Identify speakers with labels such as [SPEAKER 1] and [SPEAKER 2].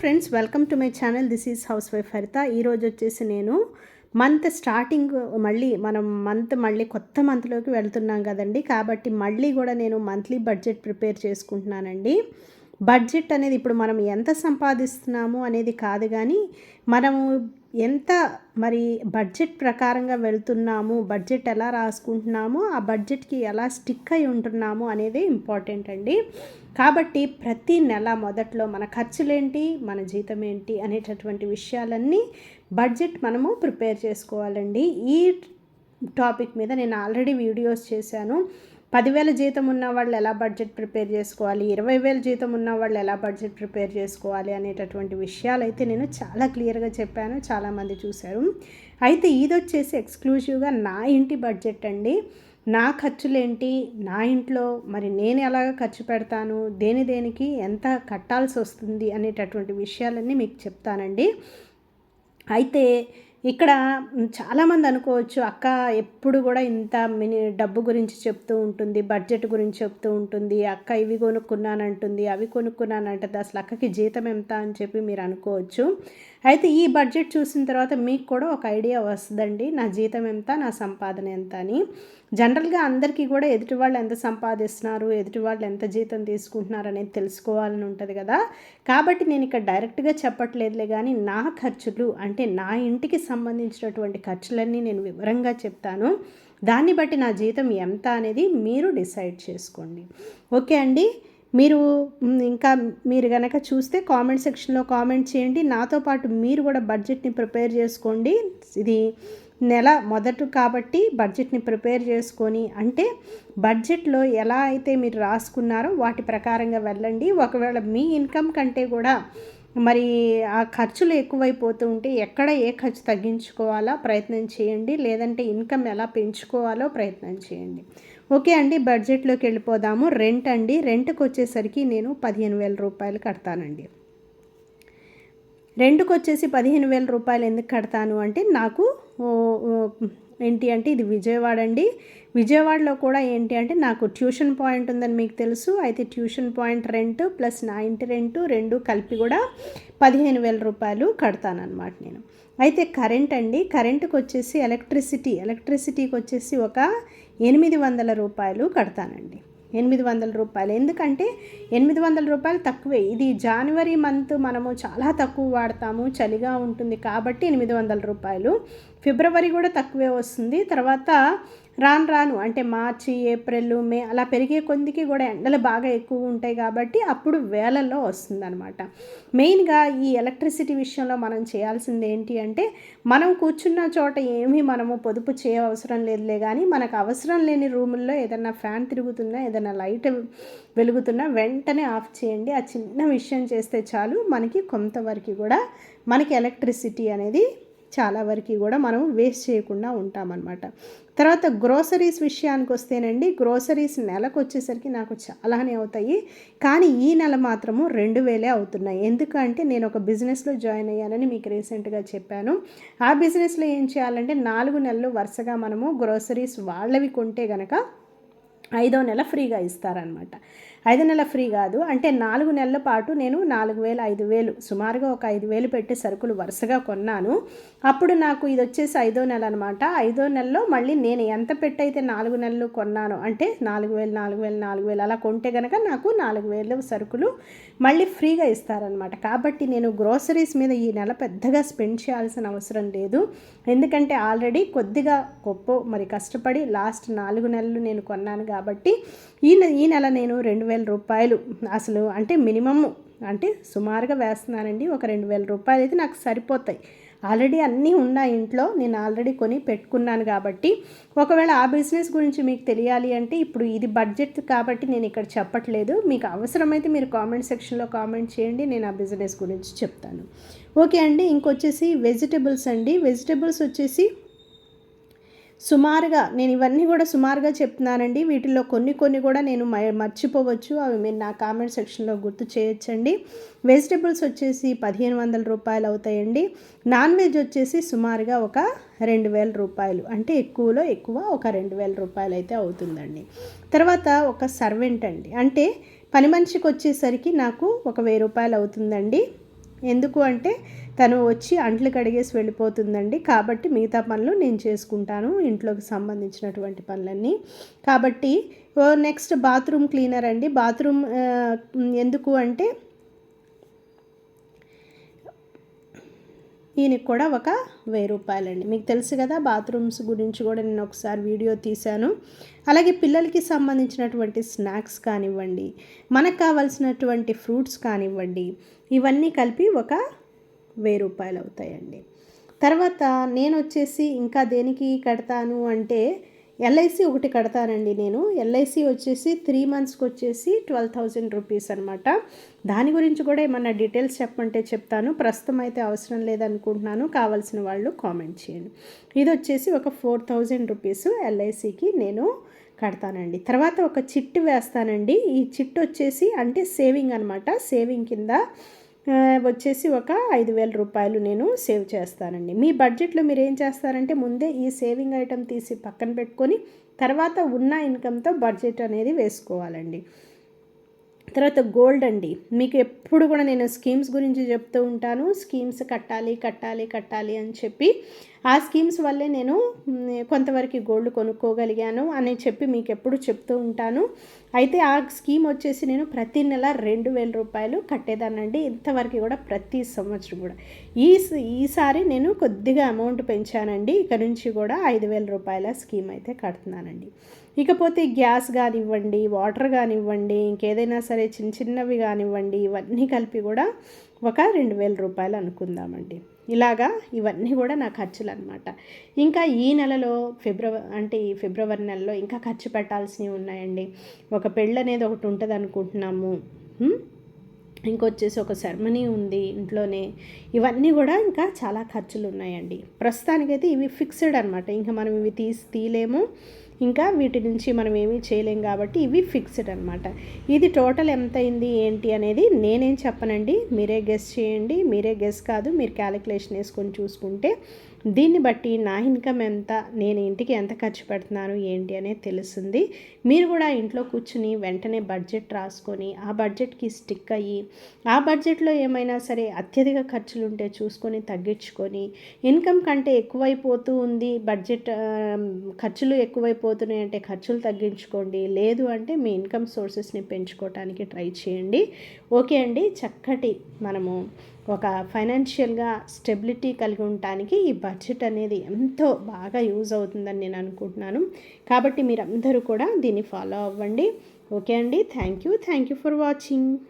[SPEAKER 1] Friends welcome to my channel. This is housewife Haritha. ఈరోజు వచ్చేసి నేను మంత్ స్టార్టింగ్ మళ్ళీ మనం మంత్ మళ్ళీ కొత్త మంత్లోకి వెళ్తున్నాం కదండి. కాబట్టి మళ్ళీ కూడా నేను మంత్లీ బడ్జెట్ ప్రిపేర్ చేసుకుంటున్నానండి. బడ్జెట్ అనేది ఇప్పుడు మనం ఎంత సంపాదిస్తున్నాము అనేది కాదు కానీ మనము ఎంత మరి బడ్జెట్ ప్రకారంగా వెళ్తున్నాము బడ్జెట్ ఎలా రాసుకుంటున్నాము ఆ బడ్జెట్కి ఎలా స్టిక్ అయి ఉంటున్నాము అనేది ఇంపార్టెంట్ అండి. కాబట్టి ప్రతి నెల మొదట్లో మన ఖర్చులేంటి మన జీతం ఏంటి అనేటటువంటి విషయాలన్నీ బడ్జెట్ మనము ప్రిపేర్ చేసుకోవాలండి. ఈ టాపిక్ మీద నేను ఆల్రెడీ వీడియోస్ చేశాను. పదివేల జీతం ఉన్న వాళ్ళు ఎలా బడ్జెట్ ప్రిపేర్ చేసుకోవాలి? ఇరవై వేల జీతం ఉన్న వాళ్ళు ఎలా బడ్జెట్ ప్రిపేర్ చేసుకోవాలి? అనేటటువంటి విషయాలు అయితే నేను చాలా క్లియర్గా చెప్పాను. చాలామంది చూశారు. అయితే ఇది వచ్చేసి ఎక్స్క్లూజివ్గా నా ఇంటి బడ్జెట్ అండి. నా ఖర్చులేంటి? నా ఇంట్లో మరి నేను ఎలాగ ఖర్చు పెడతాను? దేని దేనికి ఎంత కట్టాల్సి వస్తుంది అనేటటువంటి విషయాలన్నీ మీకు చెప్తానండి. అయితే ఇక్కడ చాలామంది అనుకోవచ్చు అక్క ఎప్పుడు కూడా ఇంత మిని డబ్బు గురించి చెప్తూ ఉంటుంది బడ్జెట్ గురించి చెప్తూ ఉంటుంది అక్క ఇవి కొనుక్కున్నానంటుంది అవి కొనుక్కున్నానంటుంది అసలు అక్కకి జీతం ఎంత? అని చెప్పి మీరు అనుకోవచ్చు. అయితే ఈ బడ్జెట్ చూసిన తర్వాత మీకు కూడా ఒక ఐడియా వస్తుందండి నా జీతం ఎంత నా సంపాదన ఎంత? అని. జనరల్గా అందరికీ కూడా ఎదుటి వాళ్ళు ఎంత సంపాదిస్తున్నారు ఎదుటి వాళ్ళు ఎంత జీతం తీసుకుంటున్నారు అనేది తెలుసుకోవాలని ఉంటుంది కదా. కాబట్టి నేను ఇక్కడ డైరెక్ట్గా చెప్పట్లేదులే కానీ నా ఖర్చులు అంటే నా ఇంటికి సంబంధించినటువంటి ఖర్చులన్నీ నేను వివరంగా చెప్తాను. దాన్ని బట్టి నా జీతం ఎంత అనేది మీరు డిసైడ్ చేసుకోండి. ఓకే అండి? మీరు ఇంకా మీరు కనుక చూస్తే కామెంట్ సెక్షన్లో కామెంట్ చేయండి. నాతో పాటు మీరు కూడా బడ్జెట్ని ప్రిపేర్ చేసుకోండి. ఇది నెల మొదట కాబట్టి బడ్జెట్ని ప్రిపేర్ చేసుకొని అంటే బడ్జెట్లో ఎలా అయితే మీరు రాసుకున్నారో వాటి ప్రకారంగా వెళ్ళండి. ఒకవేళ మీ ఇన్కమ్ కంటే కూడా మరి ఆ ఖర్చులు ఎక్కువైపోతూ ఉంటే ఎక్కడ ఏ ఖర్చు తగ్గించుకోవాలో ప్రయత్నం చేయండి. లేదంటే ఇన్కమ్ ఎలా పెంచుకోవాలో ప్రయత్నం చేయండి. ఓకే అండి బడ్జెట్లోకి వెళ్ళిపోదాము. రెంట్ అండి. రెంట్కి వచ్చేసరికి నేను పదిహేను వేల రూపాయలు కడతానండి. రెంట్కి వచ్చేసి పదిహేను వేల రూపాయలు ఎందుకు కడతాను అంటే నాకు ఏంటి అంటే ఇది విజయవాడ అండి. విజయవాడలో కూడా ఏంటి అంటే నాకు ట్యూషన్ పాయింట్ ఉందని మీకు తెలుసు. అయితే ట్యూషన్ పాయింట్ రెంట్ ప్లస్ నా ఇంటి రెంట్ రెండు కలిపి కూడా పదిహేను వేల రూపాయలు కడతానమాట నేను. అయితే కరెంట్ అండి కరెంటుకి వచ్చేసి ఎలక్ట్రిసిటీ ఎలక్ట్రిసిటీకి వచ్చేసి ఒక ఎనిమిది వందల రూపాయలు కడతానండి. ఎనిమిది వందల రూపాయలు. ఎందుకంటే ఎనిమిది వందల రూపాయలు తక్కువే. ఇది జనవరి మంత్ మనము చాలా తక్కువ వాడతాము చలిగా ఉంటుంది కాబట్టి ఎనిమిది వందల రూపాయలు ఫిబ్రవరి కూడా తక్కువే వస్తుంది. తర్వాత రాను రాను అంటే మార్చి ఏప్రిల్ మే అలా పెరిగే కొద్దికి కూడా ఎండలు బాగా ఎక్కువ ఉంటాయి కాబట్టి అప్పుడు వేలల్లో వస్తుందన్నమాట. మెయిన్గా ఈ ఎలక్ట్రిసిటీ విషయంలో మనం చేయాల్సింది ఏంటి అంటే మనం కూర్చున్న చోట ఏమీ మనము పొదుపు చేయ అవసరం లేదులే కానీ మనకు అవసరం లేని రూముల్లో ఏదైనా ఫ్యాన్ తిరుగుతున్నా ఏదైనా లైట్ వెలుగుతున్నా వెంటనే ఆఫ్ చేయండి. ఆ చిన్న విషయం చేస్తే చాలు మనకి కొంతవరకు కూడా మనకి ఎలక్ట్రిసిటీ అనేది చాలా వరకు కూడా మనం వేస్ట్ చేయకుండా ఉంటామన్నమాట. తర్వాత గ్రోసరీస్ విషయానికి వస్తేనండి గ్రోసరీస్ నెలకు వచ్చేసరికి నాకు చాలానే అవుతాయి. కానీ ఈ నెల మాత్రము రెండు వేలే అవుతున్నాయి. ఎందుకంటే నేను ఒక బిజినెస్లో జాయిన్ అయ్యానని మీకు రీసెంట్గా చెప్పాను. ఆ బిజినెస్లో ఏం చేయాలంటే నాలుగు నెలలు వరుసగా మనము గ్రోసరీస్ వాళ్ళవి కొంటే గనక ఐదో నెల ఫ్రీగా ఇస్తారనమాట ఐదు నెలల ఫ్రీ కాదు. అంటే నాలుగు నెలల పాటు నేను నాలుగు వేలు ఐదు వేలు సుమారుగా ఒక ఐదు వేలు పెట్టి సరుకులు వరుసగా కొన్నాను. అప్పుడు నాకు ఇది వచ్చేసి ఐదో నెల అనమాట ఐదో నెలలో మళ్ళీ నేను ఎంత పెట్టయితే నాలుగు నెలలు కొన్నాను అంటే నాలుగు వేలు నాలుగు వేలు నాలుగు వేలు అలా కొంటే కనుక నాకు నాలుగు వేలు సరుకులు మళ్ళీ ఫ్రీగా ఇస్తారనమాట కాబట్టి నేను గ్రోసరీస్ మీద ఈ నెల పెద్దగా స్పెండ్ చేయాల్సిన అవసరం లేదు. ఎందుకంటే ఆల్రెడీ కొద్దిగా గొప్ప మరి కష్టపడి లాస్ట్ నాలుగు నెలలు నేను కొన్నాను కాబట్టి ఈ ఈ నెల నేను రెండు వేల రూపాయలు అసలు అంటే మినిమమ్ అంటే సుమారుగా వేస్తున్నానండి. ఒక రెండు వేల రూపాయలు అయితే నాకు సరిపోతాయి. ఆల్రెడీ అన్నీ ఉన్నాయి ఇంట్లో నేను ఆల్రెడీ కొని పెట్టుకున్నాను కాబట్టి ఒకవేళ ఆ బిజినెస్ గురించి మీకు తెలియాలి అంటే ఇప్పుడు ఇది బడ్జెట్ కాబట్టి నేను ఇక్కడ చెప్పట్లేదు. మీకు అవసరమైతే మీరు కామెంట్ సెక్షన్లో కామెంట్ చేయండి. నేను ఆ బిజినెస్ గురించి చెప్తాను. ఓకే అండి ఇంకొచ్చేసి వెజిటబుల్స్ అండి. వెజిటబుల్స్ వచ్చేసి సుమారుగా నేను ఇవన్నీ కూడా సుమారుగా చెప్తున్నానండి. వీటిల్లో కొన్ని కొన్ని కూడా నేను మర్చిపోవచ్చు. అవి మీరు నా కామెంట్ సెక్షన్లో గుర్తు చేయొచ్చండి. వెజిటబుల్స్ వచ్చేసి పదిహేను వందల రూపాయలు అవుతాయండి. నాన్ వెజ్ వచ్చేసి సుమారుగా ఒక రెండు వేల రూపాయలు. అంటే ఎక్కువలో ఎక్కువ ఒక రెండు వేల రూపాయలు అయితే అవుతుందండి. తర్వాత ఒక సర్వెంట్ అండి. అంటే పని మనిషికి వచ్చేసరికి నాకు ఒక వెయ్యి రూపాయలు అవుతుందండి. ఎందుకు అంటే తను వచ్చి అంట్లు కడిగేసి వెళ్ళిపోతుందండి. కాబట్టి మిగతా పనులు నేను చేసుకుంటాను ఇంట్లోకి సంబంధించినటువంటి పనులన్నీ. కాబట్టి నెక్స్ట్ బాత్రూమ్ క్లీనర్ అండి. బాత్రూమ్ ఎందుకు అంటే ఈయనకి కూడా ఒక వెయ్యి రూపాయలండి. మీకు తెలుసు కదా బాత్రూమ్స్ గురించి కూడా నేను ఒకసారి వీడియో తీశాను. అలాగే పిల్లలకి సంబంధించినటువంటి స్నాక్స్ కానివ్వండి మనకు కావాల్సినటువంటి ఫ్రూట్స్ కానివ్వండి ఇవన్నీ కలిపి ఒక వెయ్యి రూపాయలు అవుతాయండి తర్వాత నేను వచ్చేసి ఇంకా దేనికి కడతాను అంటే ఎల్ఐసి ఒకటి కడతానండి నేను. ఎల్ఐసి వచ్చేసి త్రీ మంత్స్కి వచ్చేసి ట్వెల్వ్ థౌజండ్ రూపీస్ అనమాట దాని గురించి కూడా ఏమన్నా డీటెయిల్స్ చెప్పమంటే చెప్తాను. ప్రస్తుతం అయితే అవసరం లేదనుకుంటున్నాను. కావాల్సిన వాళ్ళు కామెంట్ చేయండి. ఇది వచ్చేసి ఒక ఫోర్ థౌజండ్ రూపీస్ ఎల్ఐసికి నేను కడతానండి. తర్వాత ఒక చిట్టు వేస్తానండి. ఈ చిట్టు వచ్చేసి అంటే సేవింగ్ అనమాట సేవింగ్ కింద వచ్చేసి ఒక ఐదు వేల రూపాయలు నేను సేవ్ చేస్తానండి. మీ బడ్జెట్లో మీరు ఏం చేస్తారంటే ముందే ఈ సేవింగ్ ఐటెం తీసి పక్కన పెట్టుకొని తర్వాత ఉన్న ఇన్కమ్తో బడ్జెట్ అనేది వేసుకోవాలండి. తర్వాత గోల్డ్ అండి. మీకు ఎప్పుడు కూడా నేను స్కీమ్స్ గురించి చెప్తూ ఉంటాను. స్కీమ్స్ కట్టాలి కట్టాలి కట్టాలి అని చెప్పి ఆ స్కీమ్స్ వల్లే నేను కొంతవరకు గోల్డ్ కొనుక్కోగలిగాను అని చెప్పి మీకు ఎప్పుడు చెప్తూ ఉంటాను. అయితే ఆ స్కీమ్ వచ్చేసి నేను ప్రతి నెల రెండు వేల రూపాయలు కట్టేదానండి ఇంతవరకు కూడా ప్రతి సంవత్సరం కూడా. ఈ ఈసారి నేను కొద్దిగా అమౌంట్ పెంచానండి. ఇక నుంచి కూడా ఐదు వేల రూపాయల స్కీమ్ అయితే కడుతున్నానండి. ఇకపోతే గ్యాస్ కానివ్వండి వాటర్ కానివ్వండి ఇంకేదైనా సరే చిన్న చిన్నవి కానివ్వండి ఇవన్నీ కలిపి కూడా ఒక రెండు వేల రూపాయలు అనుకుందామండి. ఇలాగా ఇవన్నీ కూడా నా ఖర్చులు అనమాట ఇంకా ఈ నెలలో ఫిబ్రవరి అంటే ఈ ఫిబ్రవరి నెలలో ఇంకా ఖర్చు పెట్టాల్సినవి ఉన్నాయండి. ఒక పెళ్ళి అనేది ఒకటి ఉంటుంది అనుకుంటున్నాము ఇంకొచ్చేసి ఒక సెరమనీ ఉంది ఇంట్లోనే. ఇవన్నీ కూడా ఇంకా చాలా ఖర్చులు ఉన్నాయండి ప్రస్తుతానికైతే ఇవి ఫిక్స్డ్ అనమాట ఇంకా మనం ఇవి తీసి తీయలేము. ఇంకా వీటి నుంచి మనం ఏమీ చేయలేం కాబట్టి ఇవి ఫిక్స్డ్ అనమాట ఇది టోటల్ ఎంత అయింది ఏంటి అనేది నేనేం చెప్పనండి. మీరే గెస్ చేయండి. మీరే గెస్ కాదు మీరు క్యాలిక్యులేషన్ వేసుకొని చూసుకుంటే దీన్ని బట్టి నా ఇన్కమ్ ఎంత నేను ఇంటికి ఎంత ఖర్చు పెడుతున్నాను ఏంటి అనేది తెలుస్తుంది. మీరు కూడా ఇంట్లో కూర్చుని వెంటనే బడ్జెట్ రాసుకొని ఆ బడ్జెట్కి స్టిక్ అయ్యి ఆ బడ్జెట్లో ఏమైనా సరే అత్యధిక ఖర్చులు ఉంటే చూసుకొని తగ్గించుకొని ఇన్కమ్ కంటే ఎక్కువైపోతూ ఉంది బడ్జెట్ ఖర్చులు ఎక్కువైపోతున్నాయి అంటే ఖర్చులు తగ్గించుకోండి లేదు అంటే మీ ఇన్కమ్ సోర్సెస్ని పెంచుకోవటానికి ట్రై చేయండి. ఓకే అండి చక్కటి మనము ఒక ఫైనాన్షియల్గా స్టెబిలిటీ కలిగి ఉండటానికి ఈ బడ్జెట్ అనేది ఎంతో బాగా యూజ్ అవుతుందని నేను అనుకుంటున్నాను. కాబట్టి మీరందరూ కూడా దీన్ని ఫాలో అవ్వండి. ఓకే అండి. Thank you. Thank you for watching.